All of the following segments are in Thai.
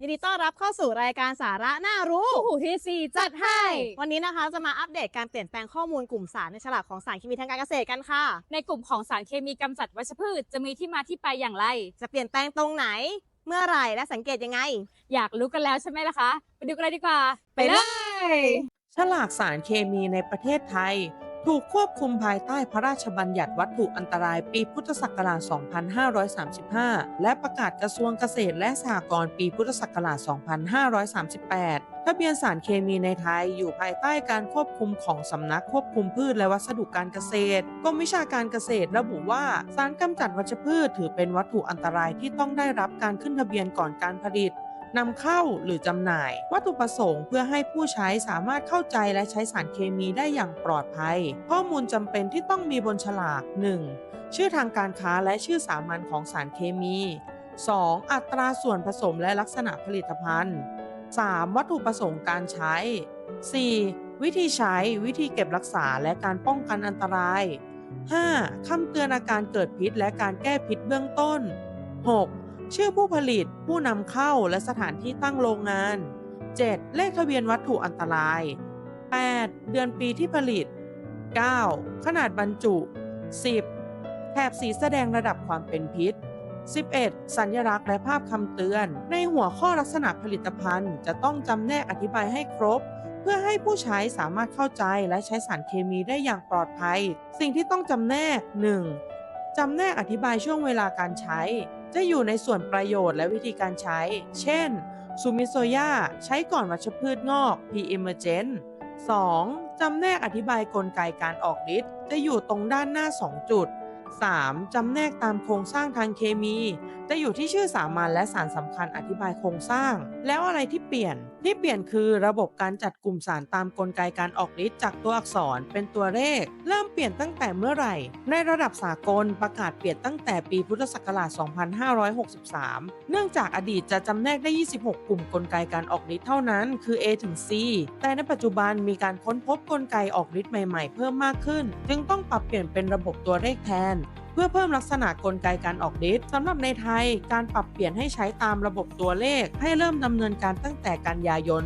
ยินดีต้อนรับเข้าสู่รายการสาระน่ารู้คู่หูที่สี่จัดให้ วันนี้นะคะจะมาอัปเดตการเปลี่ยนแปลงข้อมูลกลุ่มสารในฉลากของสารเคมีทางการเกษตรกันค่ะ ในกลุ่มของสารเคมีกำจัดวัชพืชจะมีที่มาที่ไปอย่างไร จะเปลี่ยนแปลงตรงไหน เมื่อไหร่และสังเกตยังไง อยากรู้กันแล้วใช่ไหมล่ะคะ ไปดูกันเลยดีกว่า ไปเลย ฉลากสารเคมีในประเทศไทย ถูกควบคุมภายใต้พระราชบัญญัติวัตถุอันตรายปีพุทธศักราช 2535 และประกาศกระทรวงเกษตรและสหกรณ์ปีพุทธศักราช 2538ทะเบียนสารเคมีในไทยอยู่ภายใต้การควบคุมของสำนักควบคุมพืชและวัสดุการเกษตรกรมวิชาการเกษตรระบุว่าสารกำจัดวัชพืชถือเป็นวัตถุอันตรายที่ต้องได้รับการขึ้นทะเบียนก่อนการผลิต นำเข้าหรือจำหน่าย วัตถุประสงค์เพื่อให้ผู้ใช้สามารถเข้าใจและใช้สารเคมีได้อย่างปลอดภัย ข้อมูลจำเป็นที่ต้องมีบนฉลาก 1. ชื่อทางการค้าและชื่อสามัญของสารเคมี 2. อัตราส่วนผสมและลักษณะผลิตภัณฑ์ 3. วัตถุประสงค์การใช้ 4. วิธีใช้วิธีเก็บรักษาและการป้องกันอันตราย 5. คำเตือนอาการเกิดพิษและการแก้พิษเบื้องต้น 6. ชื่อผู้ผลิต ผู้นำเข้าและสถานที่ตั้งโรงงาน 7. เลขทะเบียนวัตถุอันตราย 8. เดือนปีที่ผลิต 9. ขนาดบรรจุ 10. แถบสีแสดงระดับความเป็นพิษ 11. สัญลักษณ์และภาพคำเตือน ในหัวข้อลักษณะผลิตภัณฑ์ จะต้องจำแนกอธิบายให้ครบ เพื่อให้ผู้ใช้สามารถเข้าใจและใช้สารเคมีได้อย่างปลอดภัย สิ่งที่ต้องจำแนก 1. จำแนกอธิบายช่วงเวลาการใช้ จะอยู่ในส่วนประโยชน์และวิธีการใช้ เช่น ซูมิโซยาใช้ก่อนวัชพืชงอก P emergent 2. จำแนกอธิบายกลไกการออกฤทธิ์จะอยู่ตรงด้านหน้า 2 จุด 3. จำแนกตามโครงสร้างทางเคมี จะอยู่ที่ชื่อสามัญและสารสำคัญอธิบายโครงสร้าง แล้วอะไรที่เปลี่ยน ที่เปลี่ยนคือระบบการจัดกลุ่มสารตามกลไกการออกฤทธิ์จากตัวอักษรเป็นตัวเลข เริ่มเปลี่ยนตั้งแต่เมื่อไหร่ ในระดับสากลประกาศเปลี่ยนตั้งแต่ปีพุทธศักราช 2563 เนื่องจากอดีตจะจำแนกได้ 26 กลุ่มกลไกการออกฤทธิ์เท่านั้น คือ A ถึง C แต่ในปัจจุบันมีการค้นพบกลไกออกฤทธิ์ใหม่ๆ เพิ่มมากขึ้น จึงต้องปรับเปลี่ยนเป็นระบบตัวเลขแทน พื่อเพิ่มลักษณะกลไกการออกฤทธิ์สำหรับในไทย การปรับเปลี่ยนให้ใช้ตามระบบตัวเลข ให้เริ่มดำเนินการตั้งแต่กันยายน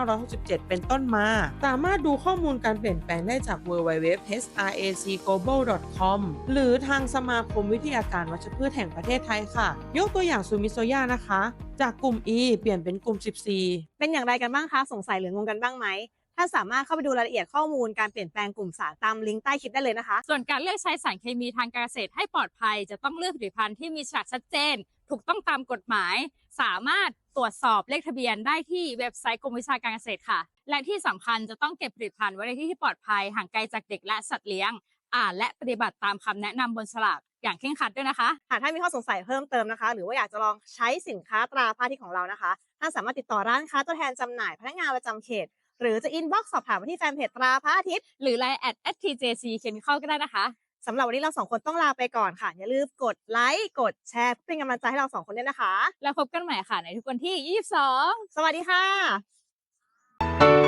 2567 เป็นต้นมา สามารถดูข้อมูลการเปลี่ยนแปลงได้จาก www.sracglobal.com หรือทางสมาคมวิทยาการวัชพืชแห่งประเทศไทยค่ะ ยกตัวอย่างซูมิโซยานะคะ จากกลุ่ม E เปลี่ยนเป็นกลุ่ม 14 เป็นอย่างไรกันบ้างคะ สงสัยหรืองงกันบ้างไหม ท่านสามารถเข้าไปดูรายละเอียดข้อมูลการเปลี่ยนแปลงกลุ่มสารตามลิงก์ใต้คลิปได้เลยนะคะ ส่วนการเลือกใช้สารเคมีทางการเกษตรให้ปลอดภัย จะต้องเลือกผลิตภัณฑ์ที่มีฉลากชัดเจน ถูกต้องตามกฎหมาย สามารถตรวจสอบเลขทะเบียนได้ที่เว็บไซต์กรมวิชาการเกษตรค่ะ และที่สำคัญจะต้องเก็บผลิตภัณฑ์ไว้ในที่ที่ปลอดภัยห่างไกลจากเด็กและสัตว์เลี้ยง อ่านและปฏิบัติตามคำแนะนำบนฉลากอย่างเคร่งครัดด้วยนะคะหากท่านมีข้อสงสัยเพิ่มเติมนะคะ หรือว่าอยากจะลองใช้สินค้าตราผ้าที่ของเรานะคะท่านสามารถติดต่อร้านค้าตัวแทนจำหน่ายพนักงานประจำเขต หรือจะอินบ็อกซ์สอบถามมาที่แฟนเพจตราพระอาทิตย์ หรือ Line at @tjc chemical ก็ได้นะคะสำหรับวันนี้เราสองคนต้องลาไปก่อนค่ะ อย่าลืมกดไลค์กดแชร์เพื่อเป็นกำลังใจให้เราสองคนด้วยนะคะ แล้วพบกันใหม่ค่ะในทุกวันที่ 22 สวัสดีค่ะ